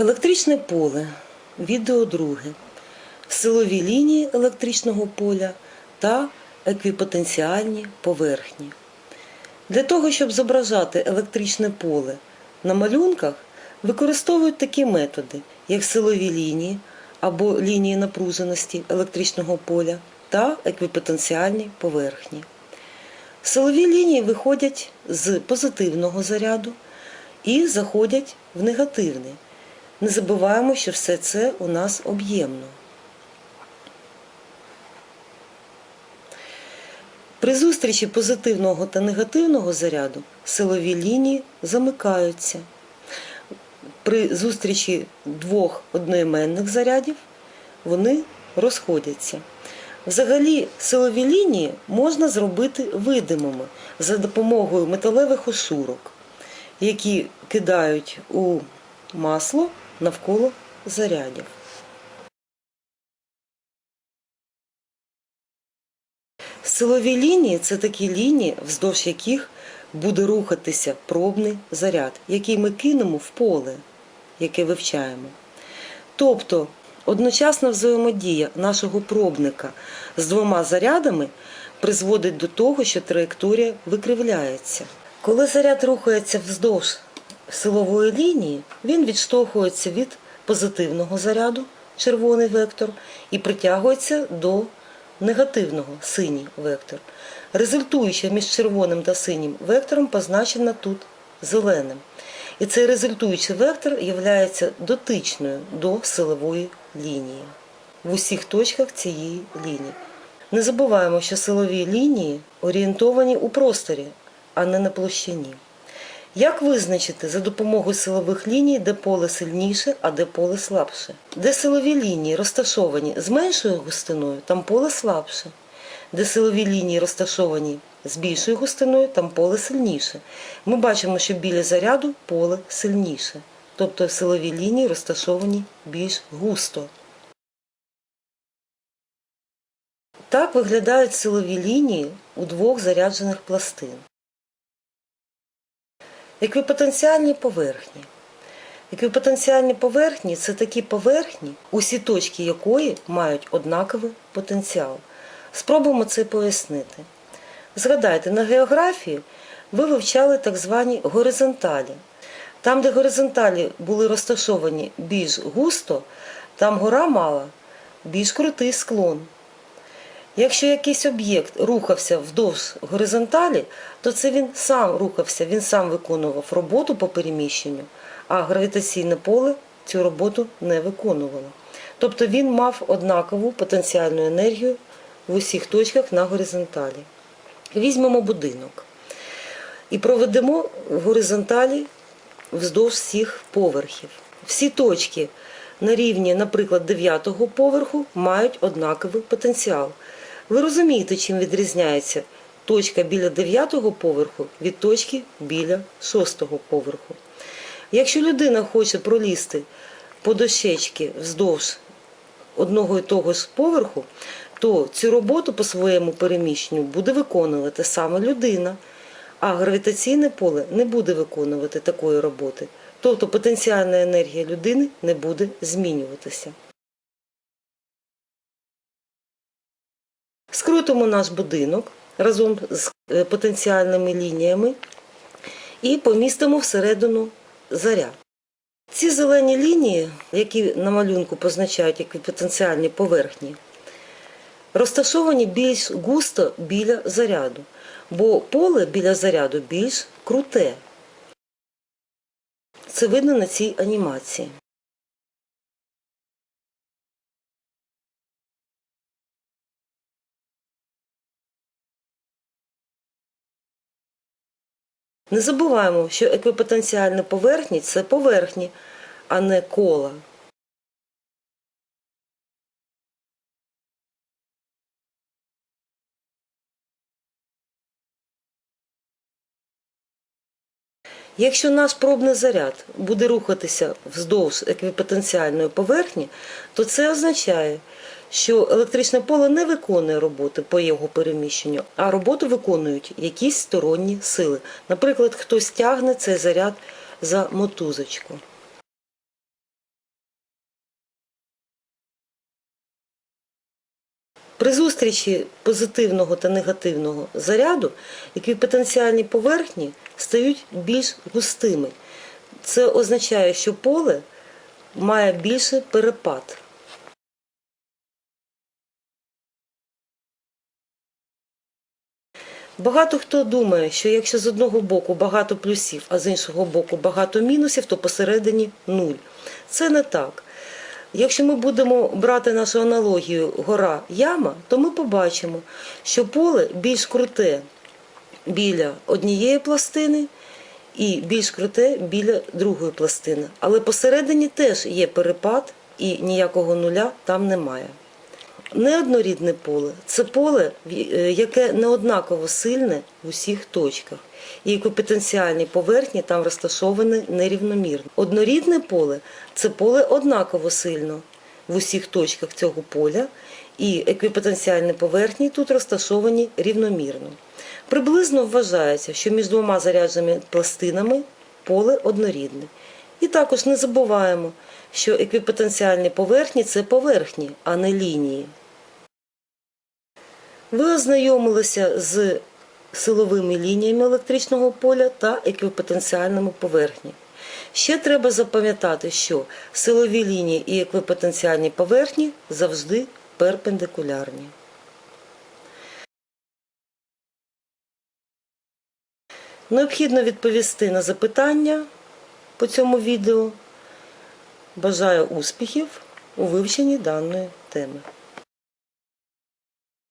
Електричне поле. Відео друге. Силові лінії електричного поля та еквіпотенціальні поверхні. Для того, щоб зображати електричне поле на малюнках, використовують такі методи, як силові лінії або лінії напруженості електричного поля та еквіпотенціальні поверхні. Силові лінії виходять з позитивного заряду і заходять в негативний. Не забуваємо, що все це у нас об'ємно. При зустрічі позитивного та негативного заряду силові лінії замикаються. При зустрічі двох одноіменних зарядів вони розходяться. Взагалі, силові лінії можна зробити видимими за допомогою металевих ошурок, які кидають у масло навколо зарядів. Силові лінії це такі лінії, вздовж яких буде рухатися пробний заряд, який ми кинемо в поле, яке вивчаємо. Тобто одночасна взаємодія нашого пробника з двома зарядами призводить до того, що траєкторія викривляється. Коли заряд рухається вздовж силової лінії, він відштовхується від позитивного заряду, червоний вектор, і притягується до негативного синій вектор. Результуюча між червоним та синім вектором позначена тут зеленим. І цей результуючий вектор є дотичною до силової лінії в усіх точках цієї лінії. Не забуваємо, що силові лінії орієнтовані у просторі, а не на площині. Як визначити за допомогою силових ліній, де поле сильніше, а де поле слабше? Де силові лінії розташовані з меншою густиною, там поле слабше. Де силові лінії розташовані з більшою густиною, там поле сильніше. Ми бачимо, що біля заряду поле сильніше. Тобто силові лінії розташовані більш густо. Так виглядають силові лінії у двох заряджених пластин. Еквіпотенціальні поверхні. Еквіпотенціальні поверхні це такі поверхні, усі точки якої мають однаковий потенціал. Спробуємо це пояснити. Згадайте, на географії ви вивчали так звані горизонталі. Там, де горизонталі були розташовані більш густо, там гора мала більш крутий склон. Якщо якийсь об'єкт рухався вдовж горизонталі, то це він сам рухався, він сам виконував роботу по переміщенню, а гравітаційне поле цю роботу не виконувало. Тобто він мав однакову потенціальну енергію в усіх точках на горизонталі. Візьмемо будинок і проведемо в горизонталі вздовж всіх поверхів. Всі точки на рівні, наприклад, 9-го поверху мають однаковий потенціал. Ви розумієте, чим відрізняється точка біля 9 поверху від точки біля 6 поверху. Якщо людина хоче пролізти по дощечки вздовж одного і того ж поверху, то цю роботу по своєму переміщенню буде виконувати саме людина, а гравітаційне поле не буде виконувати такої роботи. Тобто потенціальна енергія людини не буде змінюватися. Скрутимо наш будинок разом з е, потенціальними лініями і помістимо всередину заряд. Ці зелені лінії, які на малюнку позначають як потенціальні поверхні, розташовані більш густо біля заряду, бо поле біля заряду більш круте. Це видно на цій анімації. Не забуваємо, що еквіпотенціальні поверхні це поверхні, а не кола. Якщо наш пробний заряд буде рухатися вздовж еквіпотенціальної поверхні, то це означає, що електричне поле не виконує роботи по його переміщенню, а роботу виконують якісь сторонні сили. Наприклад, хтось тягне цей заряд за мотузочку. При зустрічі позитивного та негативного заряду еквіпотенціальні поверхні стають більш густими. Це означає, що поле має більше перепад. Багато хто думає, що якщо з одного боку багато плюсів, а з іншого боку багато мінусів, то посередині нуль. Це не так. Якщо ми будемо брати нашу аналогію гора яма, то ми побачимо, що поле більш круте біля однієї пластини і більш круте біля другої пластини. Але посередині теж є перепад і ніякого нуля там немає. Неоднорідне поле це поле, е, яке неоднаково сильне в усіх точках. І еквіпотенціальні поверхні там розташовані нерівномірно. Однорідне поле це поле однаково сильно в усіх точках цього поля, і еквіпотенціальні поверхні тут розташовані рівномірно. Приблизно вважається, що між двома зарядженими пластинами поле однорідне. І також не забуваємо, що еквіпотенціальні поверхні це поверхні, а не лінії. Ви ознайомилися з силовими лініями електричного поля та еквіпотенціальними поверхні. Ще треба запам'ятати, що силові лінії і еквіпотенціальні поверхні завжди перпендикулярні. Необхідно відповісти на запитання по цьому відео. Бажаю успіхів у вивченні даної теми.